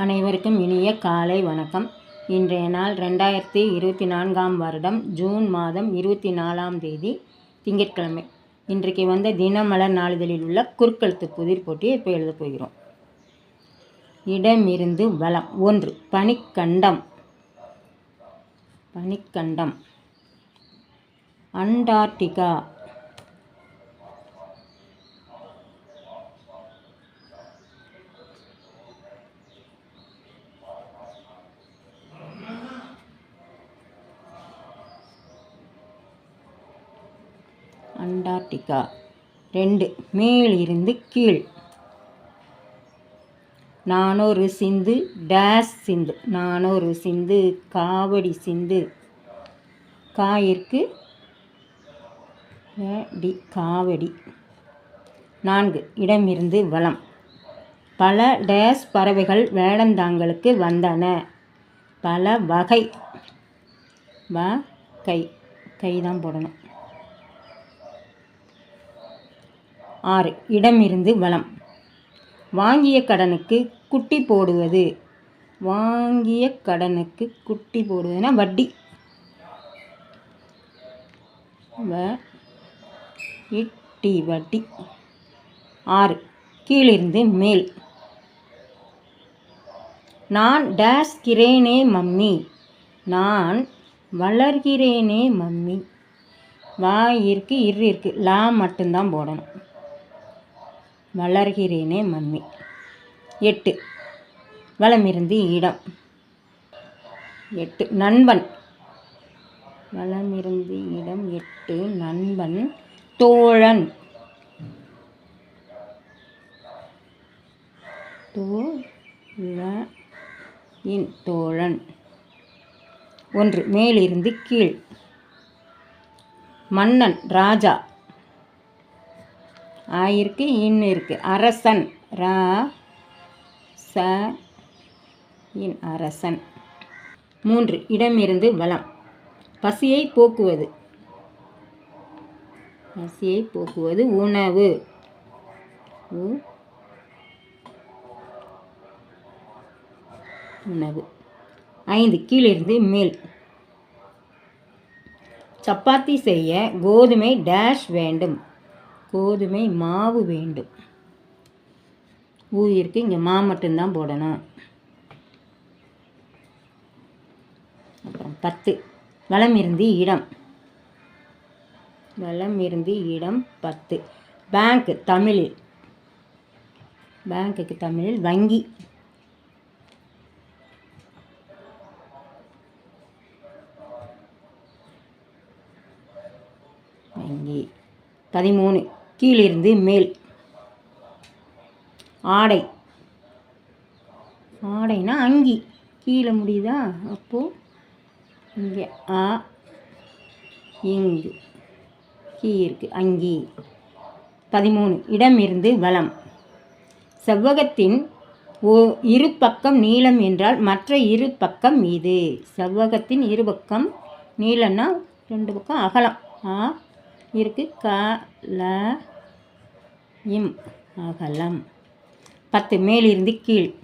அனைவருக்கும் இனிய காலை வணக்கம். இன்றைய நாள் ரெண்டாயிரத்தி இருபத்தி நான்காம் வருடம் ஜூன் மாதம் இருபத்தி நாலாம் தேதி திங்கட்கிழமை. இன்றைக்கு வந்த தினமலர் நாளிதழில் உள்ள குறுக்கெழுத்து புதிர் போட்டியை இப்போ எழுதப் போகிறோம். இடமிருந்து வளம். ஒன்று பனிக்கண்டம். பனிக்கண்டம். அண்டார்டிகா. அண்டார்டிகா. ரெண்டு மேலிருந்து கீழ். நானொரு சிந்து டேஸ் சிந்து. நானொரு சிந்து காவடி சிந்து. காயிற்கு டி காவடி. நான்கு இடமிருந்து வளம் பல டேஸ் பறவைகள் வேடந்தாங்களுக்கு வந்தன. பல வகை. வ கை. கை தான் போடணும். ஆறு. இடமிருந்து வளம். வாங்கிய கடனுக்கு குட்டி போடுவது. வாங்கிய கடனுக்கு குட்டி போடுவதுன்னா வட்டி. வ இட்டி வட்டி. ஆறு. கீழிருந்து மேல். நான் டேஸ் கிரேனே மம்மி. நான் வளர்கிறேனே மம்மி. வாயிற்கு இருக்கு இரு இருக்குது லா மட்டும்தான் போடணும். வளர்கிறேனே மம்மி. எட்டு. வளமிருந்து இடம். எட்டு. நண்பன். வளமிருந்து இடம். எட்டு. நண்பன். தோழன். இன் தோழன். ஒன்று. மேலிருந்து கீழ். மன்னன். ராஜா. ஆயிருக்கு இன் இருக்கு. அரசன். ரா ச இன். அரசன். மூன்று. இடமிருந்து வளம். பசியை போக்குவது. பசியை போக்குவது உணவு. உணவு. ஐந்து. கீழிருந்து மேல் சப்பாத்தி செய்ய கோதுமை டேஷ் வேண்டும். கோதுமை மாவு வேண்டும். ஊதியிருக்கு இங்கே மா மட்டும்தான் போடணும். அப்புறம் பத்து. வளமிருந்து இடம். வளம் இருந்து இடம் பத்து. பேங்க் தமிழில். பேங்க்குக்கு தமிழில் வங்கி. வங்கி. பதிமூணு. கீழிருந்து மேல். ஆடை. ஆடைனா அங்கி. கீழே முடியுதா? அப்போது இங்கே. ஆ இங்கு. கீ இருக்கு. அங்கி. பதிமூணு. இடமிருந்து வளம் செவ்வகத்தின் ஓ இரு பக்கம் நீளம் என்றால் மற்ற இரு பக்கம் இது. செவ்வகத்தின் இரு பக்கம் நீளம்னா ரெண்டு பக்கம் அகலம். ஆ இருக்குது க ல இம் அகலம். பத்து. மேலிருந்து கீழ்.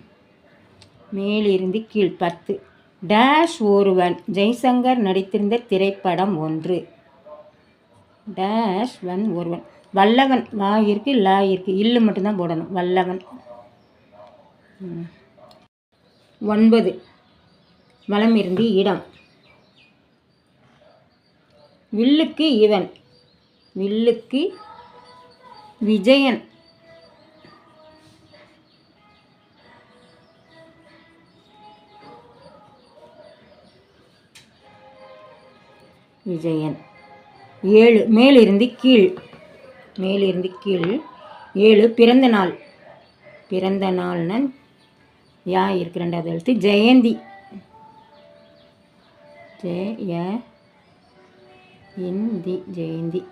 மேலிருந்து கீழ் பத்து. டேஷ் ஒருவன். ஜெய்சங்கர் நடித்திருந்த திரைப்படம் ஒன்று. டேஷ் வன் ஒருவன். வல்லவன் வா இருக்கு லா இருக்கு இல்லு மட்டும்தான் போடணும். வல்லவன். ஒன்பது. வளம் இருந்து இடம். வில்லுக்கு இவன். வில்லுக்கு விஜயன். விஜயன். ஏழு மேலிருந்து கீழ். மேலிருந்து கீழ். ஏழு பிறந்த நாள். பிறந்த நாள்னு யா இருக்கு ரெண்டாவது எழுத்து. ஜெயந்தி. ஜெய இந்தி ஜெயந்தி.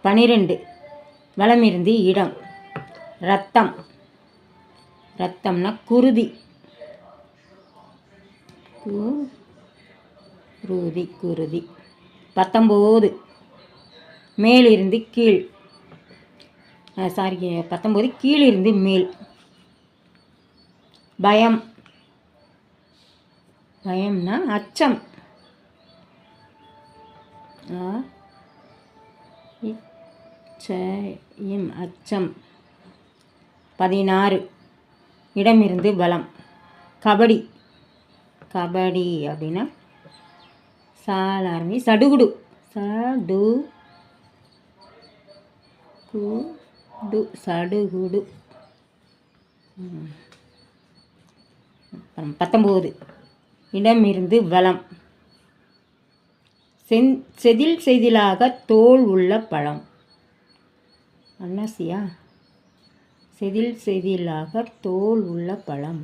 பனிரெண்டு. வளமிருந்து இடம். ரத்தம். ரத்தம்னா குருதி. குருதி குருதி. பத்தொம்போது. மேலிருந்து கீழ். சாரி பத்தொம்போது கீழிருந்து மேல். பயம். பயம்னா அச்சம். ஆ அச்சம். பதினாறு. இடமிருந்து பலம். கபடி. கபடி அப்படின்னா சால் ஆரம்பி சடுகுடு. சடு குடு சடுகுடு. அப்புறம் பத்தொம்போது. இடமிருந்து வளம் செந் செதில் செதிலாக தோல் உள்ள பழம். அன்னாசியா செதில் செதிலாக தோல் உள்ள பழம்.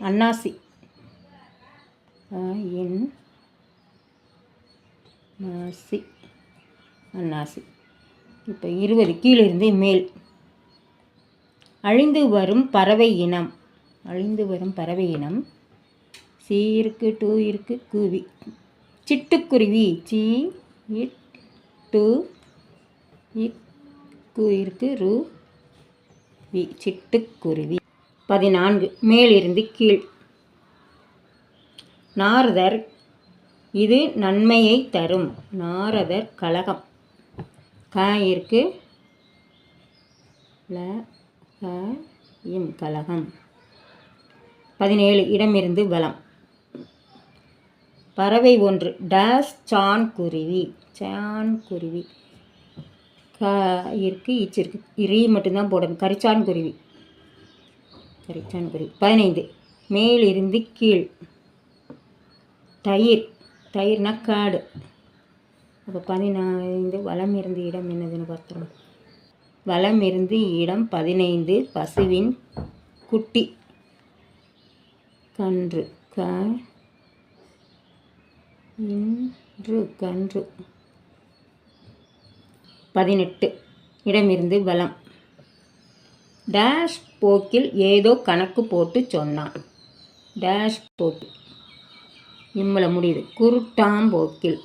அன்னாசி என் நாசி அன்னாசி இப்போ இருபது கீழிருந்து மேல். அழிந்து வரும் பறவை இனம். அழிந்து வரும் பறவை இனம். சி இருக்கு டூ இருக்கு குவி. சிட்டுக்குருவி. சி இட் டூ இக்கு இருக்கு ரு வி சிட்டுக்குருவி. பதினான்கு மேலிருந்து கீழ். நாரதர் இது நன்மையை தரும். நாரதர் கழகம். க இருக்கு ல க இம் கழகம். பதினேழு இடமிருந்து பலம் பறவை ஒன்று டேஸ் சான் குருவி சான் குருவி க இருக்கு ஈச்சு இருக்குது ரீ மட்டும்தான் போடணும். கரிச்சான் குருவி. கரிச்சான் குருவி. பதினைந்து. மேலிருந்து கீழ். தயிர். தயிர்னா காடு. அப்போ பதினைந்து வளம் இருந்து இடம் என்னதுன்னு பார்த்துருவோம். வளம் இருந்து இடம் பதினைந்து பசுவின் குட்டி. கன்று. க. இன்று கன்று. பதினெட்டு. இடமிருந்து வலம். டேஷ் போக்கில் ஏதோ கணக்கு போட்டு சொன்னான். டேஷ் போக்கில் இம்மளை முடியுது. குருட்டாம்போக்கில்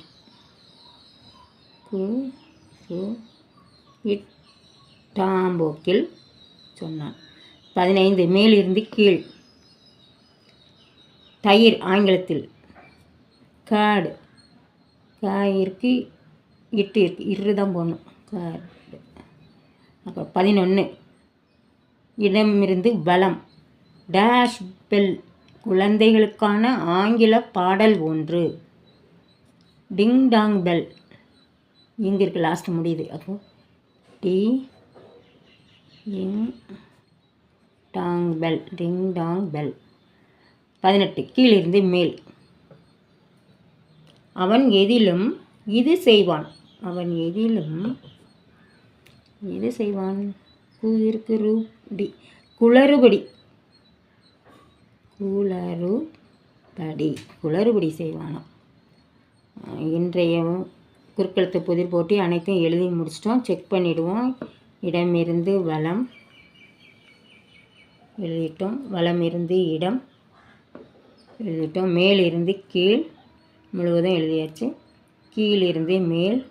கு இட்டாம்போக்கில் சொன்னான். பதினைந்து. மேலிருந்து கீழ். தயிர் ஆங்கிலத்தில். காடு. காயிருக்கு இட்டு இருக்கு. இரு தான் போடணும். காடு அப்போ பதினொன்று இடமிருந்து பலம் டேஷ் பெல். குழந்தைகளுக்கான ஆங்கில பாடல் ஒன்று. Ding dong bell. இங்கே இருக்குது லாஸ்ட் முடியுது. அப்போ ding. Dong bell. Ding dong bell. பதினெட்டு. கீழிருந்து மேல். அவன் எதிலும் இது செய்வான். அவன் எதிலும் எது செய்வான்? குயிருக்கு ரூபடி. குளறுபடி. குளறுபடி. குளறுபடி செய்வானாம் இன்றைய குறுக்கெழுத்து புதிர் போட்டி அனைத்தையும் எழுதி முடிச்சிட்டோம். செக் பண்ணிவிடுவோம் இடமிருந்து வளம் எழுதிட்டோம். வளம் இருந்து இடம். எழுதிட்டோம். மேலிருந்து கீழ். முழுவதும் எழுதியாச்சு. கீழிருந்து மேல்.